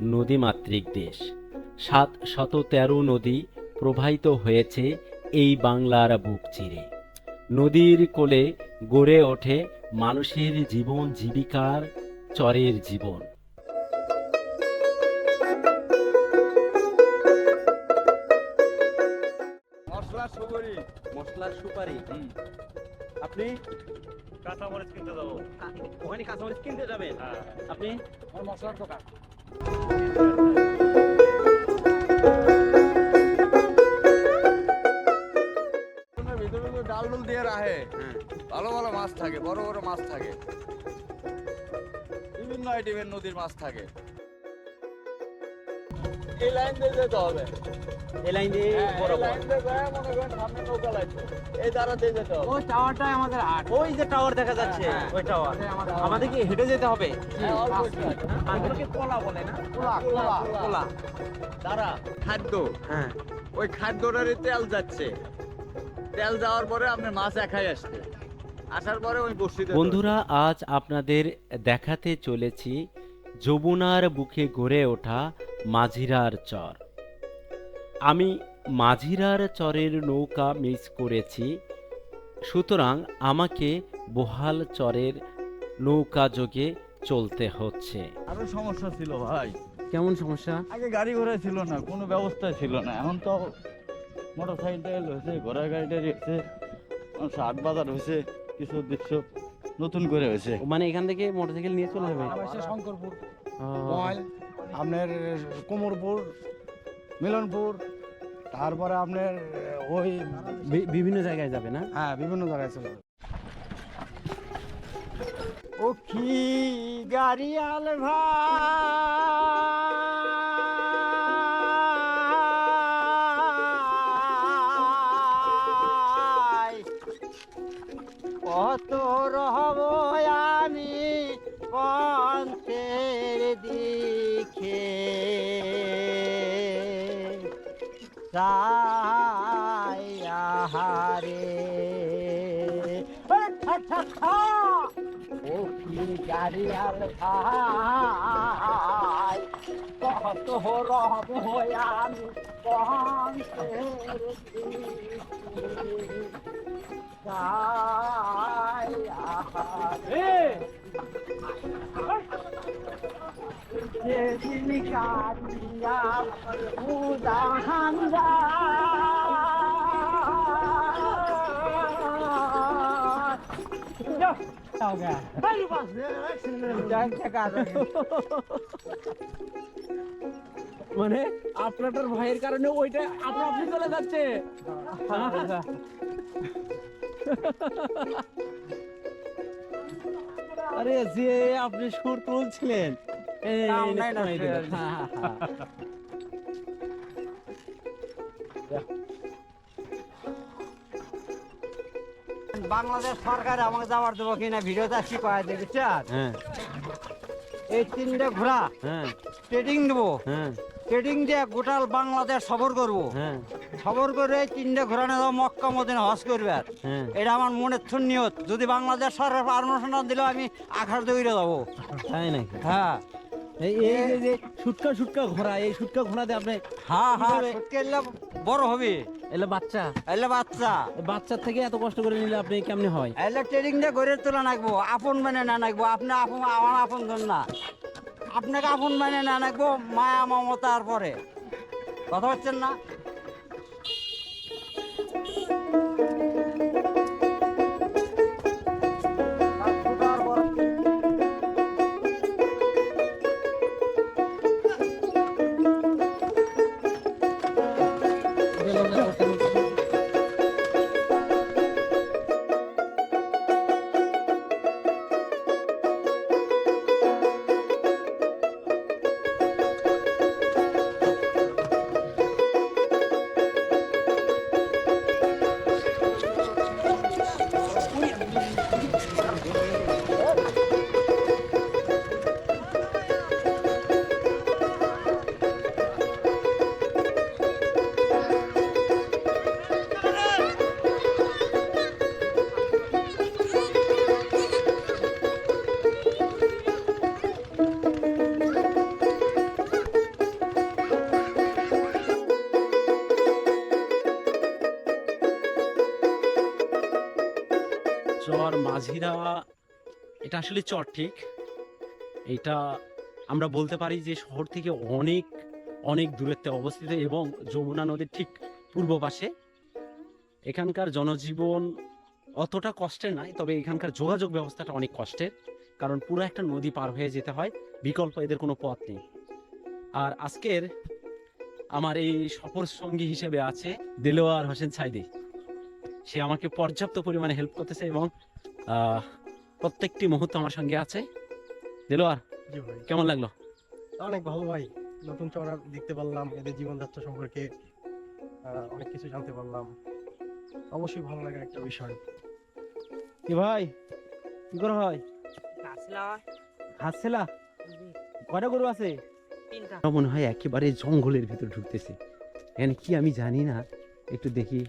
নদীমাতৃক দেশ। সাত শত তেরো নদী প্রবাহিত হয়েছে এই বাংলার বুক চিরে। নদীর কোলে গড়ে ওঠে মানুষের জীবন জীবিকার চরের জীবন। মশলা সুগরি মশলার সুপারি? আপনি? কাঁচামরিচ কিনতে যাব। ওখানে কাঁচামরিচ কিনতে যাবেন? হ্যাঁ। আপনি? আমার মশলার দোকান। মাছ থাকে বড় বড় মাছ থাকে। বিভিন্ন আইটেমের নদীর মাছ থাকে। এই লাইন দিয়ে যেতে হবে। এই লাইন দিয়ে হ্যাঁ, এই বরাবর লাইন দিয়ে যায় মনে করেন সামনে নৌকা লাগবে। এই দ্বারা দিয়ে যেতে হবে। ওই টাওয়ারটাই আমাদের হাট ওই যে টাওয়ার দেখা যাচ্ছে হ্যাঁ, ওই টাওয়ার। আমাদের কি হেঁটে যেতে হবে? হ্যাঁ, আমাদেরকে কলা বলে না? কোলা কোলা কলা দ্বারা খাদ্য। হ্যাঁ। ওই খাদ্যটারই তেল যাচ্ছে। তেল যাওয়ার পরে আপনি মাছ একাই আসছে বন্ধুরা আজ আপনাদের দেখাতে চলেছি যমুনার বুকে গড়ে ওঠা মাঝিরার চর। আমি মাঝিরার চরের নৌকা মিস করেছি সুতরাং আমাকে বহাল চরের নৌকা যোগে চলতে হচ্ছে। আরও সমস্যা ছিল ভাই। কেমন সমস্যা? আগে গাড়ি ঘোড়া ছিল না কোনো ব্যবস্থা ছিল না। এখন তো মোটর সাইকেল হয়েছে ঘোড়া গাড়িটা হয়েছে বাজার হয়েছে। কিছু দৃশ্য নতুন করে হয়েছে। মানে এখান থেকে মোটরসাইকেল নিয়ে চলে যাবে? শঙ্করপুর আপনার কোমরপুর মিলনপুর তারপরে আপনার ওই বিভিন্ন জায়গায় যাবে না? হ্যাঁ বিভিন্ন জায়গায় চলে যাবে। ও কি গাড়ি আল ও কি গাড়ি আল ভাই কত রহব হয়ে আমি পন্থের দিকে চাই মানে আপনার ভাইয়ের কারণে ওইটা আপনা আপনি চলে যাচ্ছে। আরে যে আপনি সুর তুলছিলেন এই, বাংলাদেশ সরকার আমাকে যাওয়ার দেবো কিনা? ভিডিও চাচ্ছি কয়া দেবে চার হ্যাঁ। এই তিনটে ঘোড়া হ্যাঁ। ট্রেডিং দেবো। হ্যাঁ। ট্রেডিং দিয়ে গোটাল বাংলাদেশ সফর করব। হ্যাঁ। সফর করে এই তিনটে ঘোড়া নিয়ে মক্কা মদিনা হজ করবে। হ্যাঁ। এটা আমার মনের নিয়ত। যদি বাংলাদেশ সরকার পারমিশন না দিলেও আমি আখার দৌড়ে যাব। তাই নাকি? হ্যাঁ। এই এই যে- সুটকা সুটকা ঘোড়া এই সুটকা ঘোড়াতে আপনি হ্যাঁ হ্যাঁ বড় হবে। এলে বাচ্চা। এলে বাচ্চা। বাচ্চা থেকে এত কষ্ট করে নিলে আপনি কেমনে হয়? এলে ট্রেডিং দিয়ে গড়ে তোলা নাকবো আপন মানে না নাকবো আপনি আপন আমার আপন না। আপনাকে আপন মানে না নাকবো মায়া মমতার পরে। কথা হচ্ছেন না? মাঝিরা এটা আসলে চর, ঠিক? এটা আমরা বলতে পারি যে শহর থেকে অনেক অনেক দূরত্বে অবস্থিত এবং যমুনা নদীর ঠিক পূর্ব পাশে। এখানকার জনজীবন অতটা কষ্টের নাই, তবে এখানকার যোগাযোগ ব্যবস্থাটা অনেক কষ্টের, কারণ পুরো একটা নদী পার হয়ে যেতে হয়, বিকল্প এদের কোনো পথ নেই। আর আজকের আমার এই সফর সঙ্গী হিসেবে আছে দিলোয়ার হোসেন সাইদি। সে আমাকে পর্যাপ্ত পরিমাণে হেল্প করতেছে এবং প্রত্যেকটি মুহূর্ত আমার সঙ্গে আছে। দিলোয়ার জি ভাই। কেমন লাগল? অনেক ভালো ভাই। নতুন চড়া দেখতে পারলাম এদের জীবনযাত্রা সম্পর্কে অনেক কিছু জানতে পারলাম। অবশ্যই ভালো লাগার একটা বিষয়। কি ভাই? কি করে হয় হাসছিলা? কয়টা গরু আছে? আমার মনে হয় একেবারে জঙ্গলের ভিতর ঢুকতেছে। এখানে কি আমি জানি না একটু দেখি।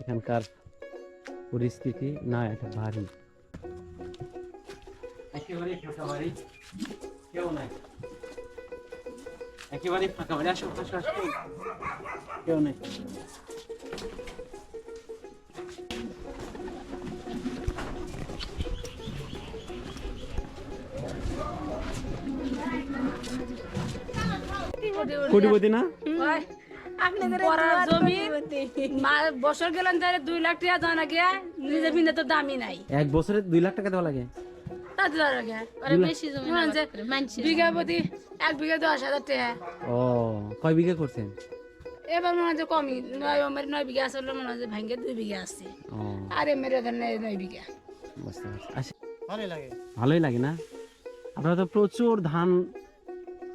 এখানকার পরিস্থিতি না এটা বাড়ি একেবারে ফাঁকা বাড়ি কেউ নাই। একেবারে ফাঁকা বাড়ি আসো আসো আসো। কেউ নেই। কোটিপতি না? বছর গেলেন তাহলে দুই লাখ টাকা জানা গিয়া নিজের পিন্ধে তো দামই নাই। এক বছরে দুই লাখ টাকা দেওয়া লাগে? জমি বিঘা প্রতি এক বিঘা দশ হাজার টাকা। ও কয় বিঘা করছেন? এবার মনে হয় কমই নয় আমার নয় বিঘা আসলে মনে হয় ভাঙ্গে দুই বিঘা আছে। আর এমের নয় বিঘা। আচ্ছা ভালোই লাগে। ভালোই লাগে না? আপনারা তো প্রচুর ধান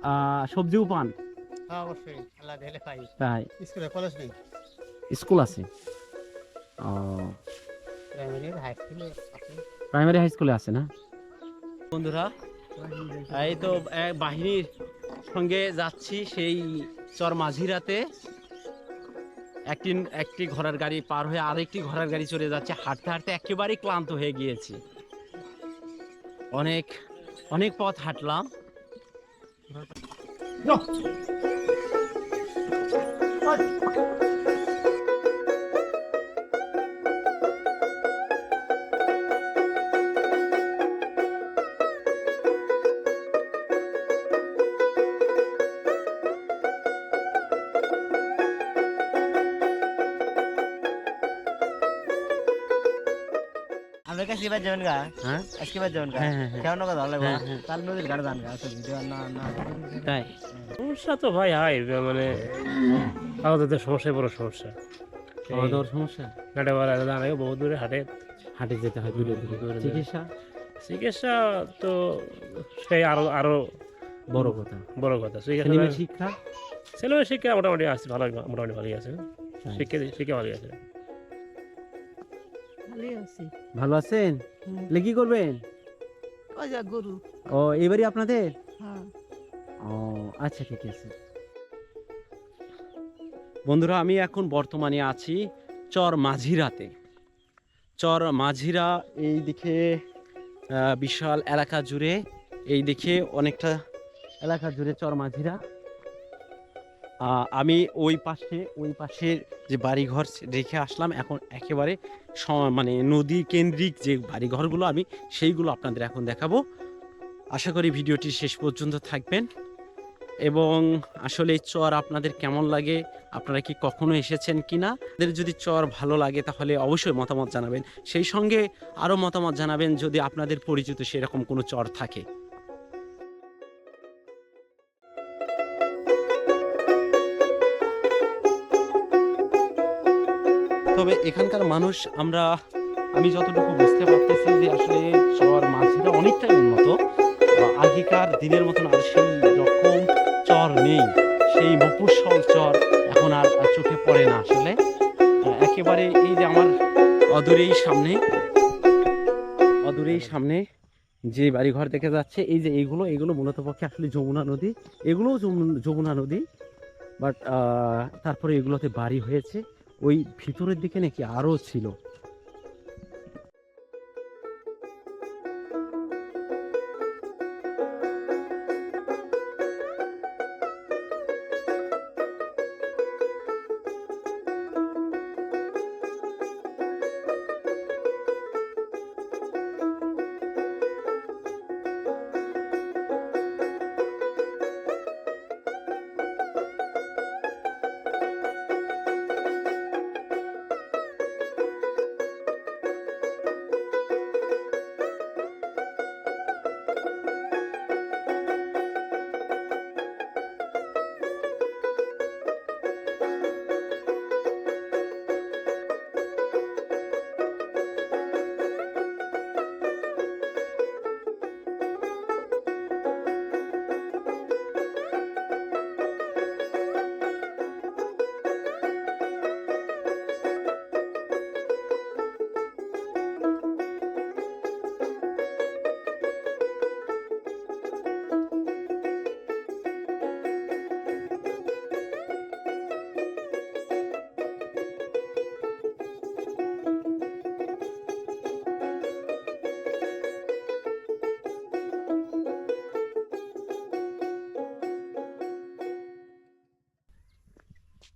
আহ, সবজিও পান হ্যাঁ অবশ্যই। আল্লাহ ঢেলে খাই তাই? স্কুলে কলেজ নেই? স্কুল আছে। ও। প্রাইমারি হাই স্কুলে আছে প্রাইমারি হাই স্কুলে আছে না? বন্ধুরা এই তো বাহিনীর সঙ্গে যাচ্ছি সেই চর মাঝিরাতে। একটি একটি ঘোড়ার গাড়ি পার হয়ে আরেকটি ঘোড়ার গাড়ি চলে যাচ্ছে। হাঁটতে হাঁটতে একেবারেই ক্লান্ত হয়ে গিয়েছি। অনেক অনেক পথ হাঁটলাম। আমরা কাছে এবার যাবেন গা? হ্যাঁ? আজকে এবার যাবেন গা? হ্যাঁ হ্যাঁ হ্যাঁ। কেমন কথা লাগবে। নদীর ঘাটে যান গা না না। তাই? সমস্যা তো ভাই হয় মানে আমাদের সমস্যায় বড় সমস্যা। খাওয়া দাওয়ার সমস্যা। বাড়া জানা বহু দূরে হাটে। হাটে যেতে হয় দূরে দূরে দূরে। চিকিৎসা? চিকিৎসা তো সেই আরও আরও বড় কথা। বড় কথা। চিকিৎসা শিক্ষা? ছেলেমেয়ের শিক্ষা মোটামুটি আছে ভালো মোটামুটি ভালোই আছে। শিক্ষা শিক্ষা ভালোই আছে। ভালো আছেন? লে কি করবেন? গরু। ও এবারই আপনাদের? হ্যাঁ। ও আচ্ছা ঠিক আছে। বন্ধুরা, আমি এখন বর্তমানে আছি চর মাঝিরাতে। চর মাঝিরা এই দিকে বিশাল এলাকা জুড়ে, এই দিকে অনেকটা এলাকা জুড়ে চর মাঝিরা। আমি ওই পাশে, ওই পাশের যে বাড়িঘর রেখে আসলাম, এখন একেবারে মানে নদী কেন্দ্রিক যে বাড়িঘরগুলো আমি, সেইগুলো আপনাদের এখন দেখাবো। আশা করি ভিডিওটি শেষ পর্যন্ত থাকবেন। এবং আসলে এই চর আপনাদের কেমন লাগে? আপনারা কি কখনো এসেছেন কি না যদি চর ভালো লাগে তাহলে অবশ্যই মতামত জানাবেন। সেই সঙ্গে আরও মতামত জানাবেন যদি আপনাদের পরিচিত সেরকম কোনো চর থাকে। তবে এখানকার মানুষ আমরা, আমি যতটুকু বুঝতে পারতেছি যে আসলে চর মাঝিরা অনেকটাই উন্নত। আগেকার দিনের মতন আর সেই পড়ে না আসলে। একেবারে এই যে আমার অদূরেই সামনে অদূরেই সামনে যে বাড়িঘর দেখে যাচ্ছে, এই যে এইগুলো, এগুলো মূলত পক্ষে আসলে যমুনা নদী। এগুলোও যমুন- নদী বাট তারপরে এগুলোতে বাড়ি হয়েছে। ওই ভিতরের দিকে নাকি আরও ছিল।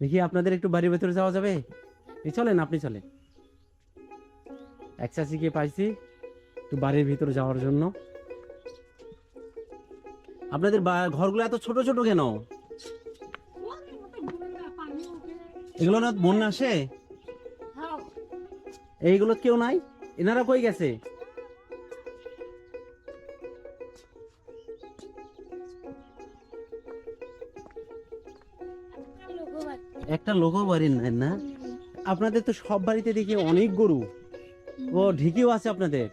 দেখি আপনাদের একটু বাড়ির ভেতরে যাওয়া যাবে? এই চলেন আপনি চলেন। এক চাষিকে পাইছি একটু বাড়ির ভিতরে যাওয়ার জন্য। আপনাদের ঘরগুলো এত ছোট ছোট কেন? এগুলো না বন্যা আসে? এইগুলো কেউ নাই? এনারা কই গেছে? একটা লোকও বাড়ির নাই না? আপনাদের তো সব বাড়িতে দেখি অনেক গরু। ও ঢিকিও আছে আপনাদের?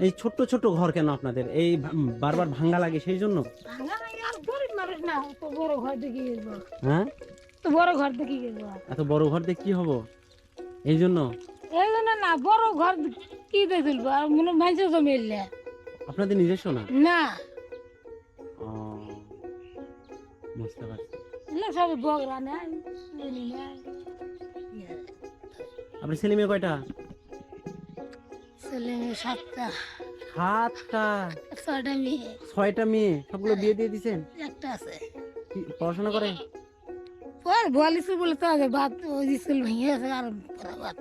এই ছোট্ট ছোট্ট ঘর কেন আপনাদের? এই বারবার ভাঙ্গা লাগে সেই জন্য? হ্যাঁ? বড় ঘর দেখি এত বড় ঘর দিয়ে কি হব? এই জন্য? এই জন্য না বড় ঘর কি দিয়ে আর মনে মানুষের জমি আপনাদের নিজস্ব না? না। বুঝতে পারছি। এলে সব বগরা নেয় আপনি ছেলে মেয়ে কয়টা? ছেলে মেয়ে সাতটা। সাতটা? ছয়টা মেয়ে। ছয়টা মেয়ে সবগুলো বিয়ে দিয়ে দিছেন একটা আছে। পড়াশোনা করে? পর বল বলে তো আগে বাদ ওই স্কুল ভেঙে গেছে আর বাদ।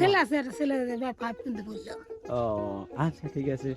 ছেলে আছে একটা ছেলে ফাইভ কিন্তু পড়ল ও আচ্ছা ঠিক আছে।